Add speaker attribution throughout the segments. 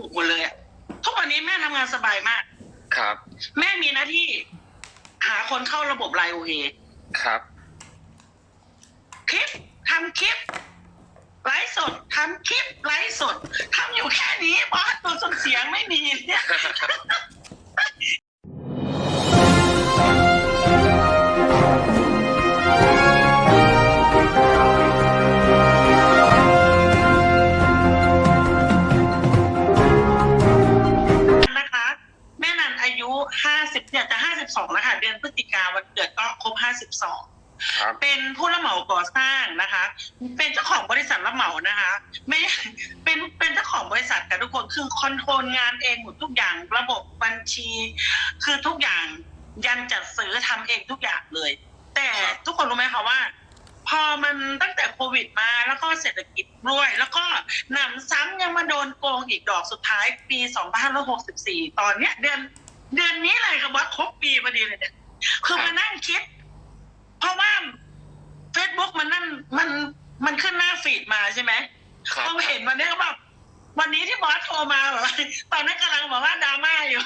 Speaker 1: บุหมดเลยอะทุกวันนี้แม่ทำงานสบายมาก
Speaker 2: ครับ
Speaker 1: แม่มีหน้าที่ หาคนเข้าระบบไลน์โอเอ
Speaker 2: ครับ
Speaker 1: คลิปทำคลิปไลฟ์สดทำคลิปไลฟ์สด เป็นเจ้าของบริษัทรับเหมานะคะ ไม่เป็นเป็นเจ้าของบริษัทกับทุกคนคือคอนโทรลงานเองหมดทุกอย่างระบบบัญชี คือทุกอย่างยันจัดซื้อทำเองทุกอย่างเลย แต่ทุกคนรู้ไหมคะว่า พอมันตั้งแต่โควิดมาแล้วก็เศรษฐกิจด้วย แล้วก็หนำซ้ำยังมาโดนโกงอีกดอกสุดท้ายปี 2564 ตอนเนี้ย เดือนเดือนนี้เลยค่ะว่าครบปีพอดีเลยเนี่ยคือมานั่งคิด เพราะว่า Facebook มันนั่นมันมันขึ้นหน้าฟีดมา ใช่ไหม
Speaker 2: ครับ
Speaker 1: พอเห็นวันนี้ก็แบบวันนี้ที่บอสโทรมาแบบว่าตอนนั้นกำลังบอกว่าดราม่าอยู่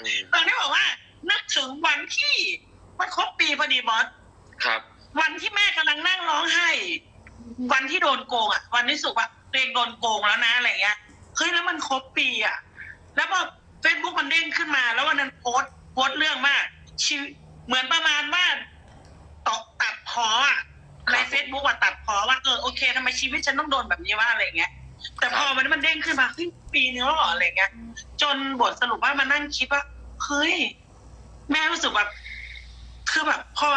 Speaker 2: อืม
Speaker 1: ตอนนี้บอกว่า นึกถึงวันที่มันครบปีพอดีบอส
Speaker 2: ครับ
Speaker 1: วันที่แม่กำลังนั่งร้องไห้ วันที่โดนโกงอะ วันที่สุกว่าตัวเองโดนโกงแล้วนะอะไรเงี้ยเฮ้ยแล้วมันครบปีอะ แล้วพอเฟซบุ๊กมันเด้งขึ้นมา แล้ววันนั้นโพสต์โพสต์เรื่องมากชีวิตเหมือนประมาณว่าตอกตัดพออะ ในเฟซบุ๊กว่าตัดพอว่าเออโอเคทำไมชีวิตฉันต้องโดนแบบนี้ว่าอะไรเงี้ยแต่พอวันนี้มันเด้งขึ้นมาเฮ้ยปีนึงแล้วเหรออะไรเงี้ย จนบทสรุปว่ามานั่งคิดว่าเฮ้ยแม่รู้สึกแบบคือแบบพอ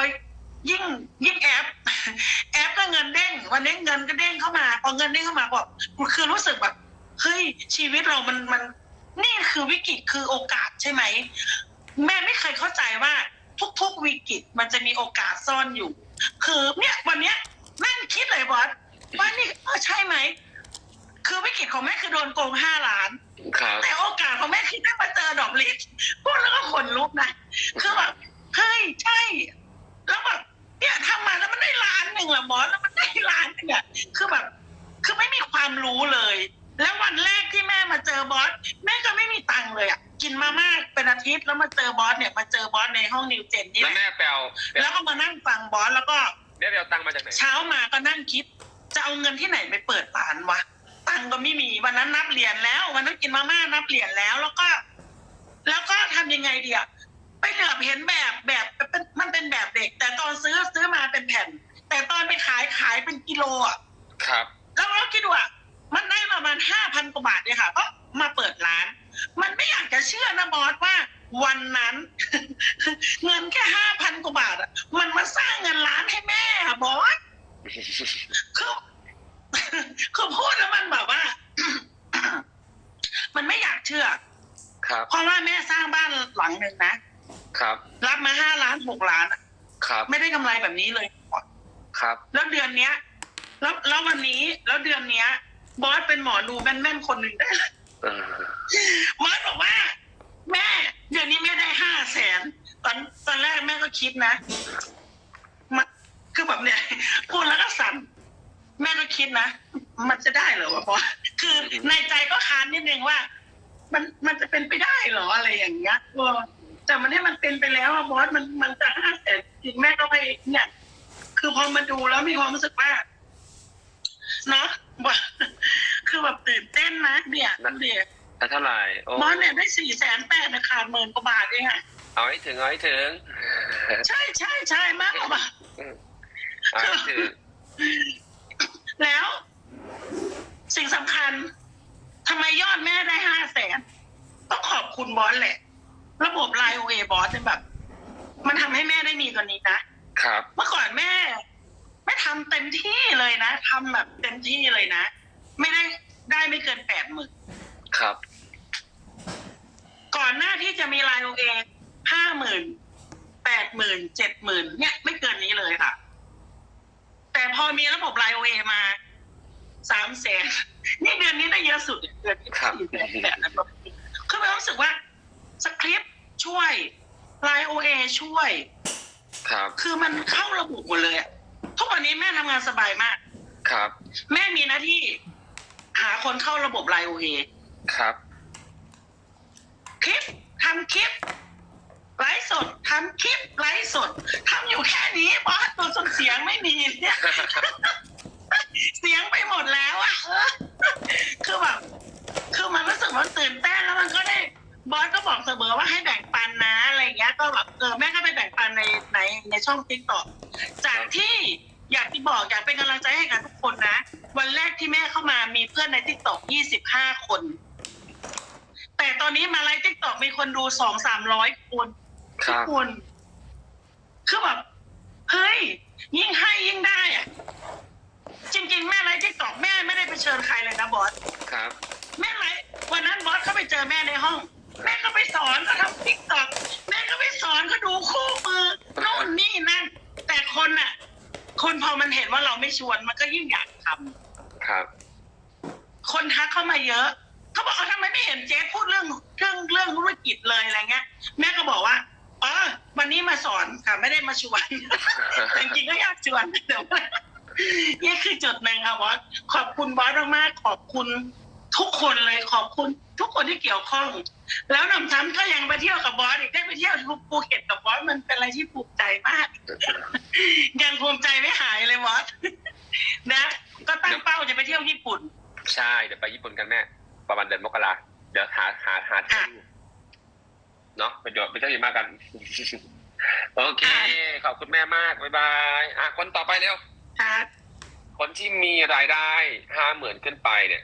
Speaker 1: ยิ่งยิ่งแอป แอปก็เงินเด้ง วันนี้เงินก็เด้งเข้ามาพอเงินเด้งเข้ามาบอกคือรู้สึกแบบเฮ้ยชีวิตเรามันมันนี่คือวิกฤตคือโอกาสใช่ไหม แม่ไม่เคยเข้าใจว่า ทุก ๆ วิกฤตมันจะมีโอกาสซ่อนอยู่ คือเนี่ยวันเนี้ยนั่งคิดเลยบอสว่านี่เออใช่ไหม คือวิกฤตของแม่คือโดนโกงห้าล้าน
Speaker 2: ครับ
Speaker 1: แต่โอกาสของแม่คือได้มาเจอดอกลิศพูดแล้วก็ขนลุกนะคือแบบเฮ้ยใช่ แล้วแบบเนี่ยทำมาแล้วมันได้ล้านหนึ่งละบอสแล้วมันได้ล้านหนึ่งอะคือแบบ คือไม่มีความรู้เลย แล้ววันแรกที่แม่มาเจอบอสแม่ก็ไม่มีตังค์เลยอะ กินมาม่าเป็นอาทิตย์แล้วมาเจอบอสเนี่ยมาเจอบอสในห้องนิวเจนนี่
Speaker 2: แล้ว
Speaker 1: แหละ
Speaker 2: แม่ไปเอาไป
Speaker 1: แล้ว
Speaker 2: เอา
Speaker 1: ก็มานั่งฟังบอสแล้วก็
Speaker 2: แม่ไปเอาตังค์มาจากไหน
Speaker 1: เช้ามาก็นั่งคิด จะเอาเงินที่ไหนไปเปิดร้านวะตังค์ก็ไม่มีวันนั้นนับเหรียญแล้ววันนั้นกินมาม่านับเหรียญแล้วแล้วก็ แล้วก็ทำยังไงดีอะไปเหลือบเห็นแบบแบบเป็นมันเป็นแบบเด็ก แต่ตอนซื้อซื้อมาเป็นแผ่น แต่ตอนไปขายขายเป็นกิโลอะ
Speaker 2: ครับ
Speaker 1: แล้วเราคิดว่ามันได้ประมาณห้าพันกว่าบาทเนี่ยค่ะก็มาเปิดร้าน มันไม่อยากจะเชื่อนะบอสว่า วันนั้น เงินแค่ห้าพันกว่าบาทอะมันมาสร้างเงินล้านให้แม่อะบอส คือคือพูดแล้วมันแบบว่า มันไม่อยากเชื่อ
Speaker 2: ครับ
Speaker 1: เพราะว่าแม่สร้างบ้านหลังหนึ่งนะ
Speaker 2: ครับ
Speaker 1: รับมาห้าล้านหกล้านอะ
Speaker 2: ครับ
Speaker 1: ไม่ได้กำไรแบบนี้เลย
Speaker 2: ครับ
Speaker 1: แล้วเดือนเนี้ย แล้วแล้ววันนี้แล้วเดือนเนี้ย บอสเป็นหมอดูแม่นๆคนหนึ่งได้
Speaker 2: เออบ
Speaker 1: อสบอกว่า แม่ เดือนนี้แม่ได้ห้าแสนตอนตอนแรกแม่ก็คิดนะมันคือแบบเนี่ย พูดแล้วก็สั่นแม่ก็คิด นะ มันจะได้เหรอวะบอสคือในใจก็ค้านนิดนึงว่า มันมันจะเป็นไปได้เหรออะไรอย่างเงี้ยเออแต่มันให้มันเป็นไปแล้วอะบอสมันมันจะห้าแสนจริงแม่ก็ไปเนี่ย คือพอมาดูแล้วมีความรู้สึกว่าเนาะว่าคือแบบตื่นเต้นนะเนี่ยนั่นเดีย
Speaker 2: แล้วเท่าไหร่โอ้
Speaker 1: บอสเนี่ยได้สี่แสนแปดนะขาดหมื่นกว่าบาทเองอะ
Speaker 2: เอาให้ถึงเอาให้ถึง
Speaker 1: ใช่ใช่ใช่มากกว่าบาท
Speaker 2: เอาให้ถึง
Speaker 1: แล้วสิ่งสำคัญทำไมยอดแม่ได้ห้าแสนต้องขอบคุณบอสแหละ ระบบไลน์โอเอบอสเนี่ยแบบ มันทำให้แม่ได้มีตัวนี้นะ
Speaker 2: ครับ
Speaker 1: เมื่อก่อนแม่แม่ทำเต็มที่เลยนะทำแบบเต็มที่เลยนะ ไม่ได้ได้ไม่เกินแปดหมื่น
Speaker 2: ครับ
Speaker 1: ก่อนหน้าที่จะมีไลน์โอเอห้าหมื่นแปดหมื่นเจ็ดหมื่นเนี่ย ไม่เกินนี้เลยค่ะ แต่พอมีระบบไลน์โอเอมา สามแสนนี่เดือนนี้ได้เยอะสุดเดือนนี้
Speaker 2: ครับ
Speaker 1: สี่แสนแปดแล้วก็คือมีความรู้สึกว่าสคริปต์ช่วยไลน์โอเอช่วย
Speaker 2: ครับ
Speaker 1: คือมันเข้าระบบหมดเลยอะทุกวันนี้แม่ทำงานสบายมาก
Speaker 2: ครับ
Speaker 1: แม่มีหน้าที่หาคนเข้าระบบไลน์โอเอ
Speaker 2: ครับำ
Speaker 1: คลิปไลฟ์สดทำคลิปไลฟ์สดทำอยู่แค่นี้บอสตัวจนเสียงไม่มีเนี่ย เสียงไปหมดแล้วอะเออคือแบบคือมันรู้สึกว่าตื่นเต้นแล้วมันก็ได้บอสก็บอกเสมอว่าให้แบ่งปันนะอะไรอย่างเงี้ยก็แบบเออแม่ก็ไปแบ่งปันในในในช่องติ๊กต็อกจากที่อยากที่บอกอยากเป็นกำลังใจให้กับทุกคนนะ วันแรกที่แม่เข้ามามีเพื่อนในติ๊กต็อกยี่สิบห้าคน แต่ตอนนี้มาไลฟ์ติ๊กต็อกมีคนดูสองสามร้อยคน
Speaker 2: ค
Speaker 1: ทุก
Speaker 2: รับ
Speaker 1: คนคือแบบเฮ้ยยิ่งให้ยิ่งได้อะจริง ๆ แม่ไลฟ์ติ๊กต็อกแม่ไม่ได้ไปเชิญใครเลยนะบอส
Speaker 2: ครับ
Speaker 1: แม่ไลฟ์วันนั้นบอสเขาไปเจอแม่ในห้อง แม่ก็ไปสอนเขาทำติ๊กต็อกแม่ก็ไปสอนเขาดูคู่มือโน่นนี่นั่น แต่คนน่ะ คนพอมันเห็นว่าเราไม่ชวนมันก็ยิ่งอยากทำ
Speaker 2: ครับ
Speaker 1: คนทักเข้ามาเยอะ เขาบอกเขาทำไมไม่เห็นเจ๊พูดเรื่องเรื่องเรื่องธุรกิจเลยอะไรเงี้ย แม่ก็บอกว่าอ๋อวันนี้มาสอนค่ะ ไม่ได้มาชวน จริงๆก็อยากชวนแต่ว่านี่คือจุดหนึ่งค่ะบอสขอบคุณบอสมากๆขอบคุณทุกคนเลยขอบคุณทุกคนที่เกี่ยวข้อง แล้วนำซ้ำก็ยังไปเที่ยวกับบอสอีกได้ไปเที่ยวภูเก็ตกับบอสมันเป็นอะไรที่ภูมิใจมาก ยังภูมิใจไม่หายเลยบอสนะก็ตั้งเป้าจะไปเที่ยวญี่ปุ่น
Speaker 2: ใช่เดี๋ยวไปญี่ปุ่นกันแม่ประมาณเดือนมกราเดี๋ยวหาหาหาที่อยู่เนาะไปเดี๋ยวไปเที่ยวหิมะกัน โอเค ขอบคุณแม่มากบ๊ายบายอะคนต่อไปเร็ว
Speaker 1: ค่ะ
Speaker 2: คนที่มีรายได้ห้าหมื่นขึ้นไปเนี่ย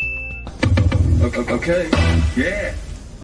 Speaker 3: okay. Yeah.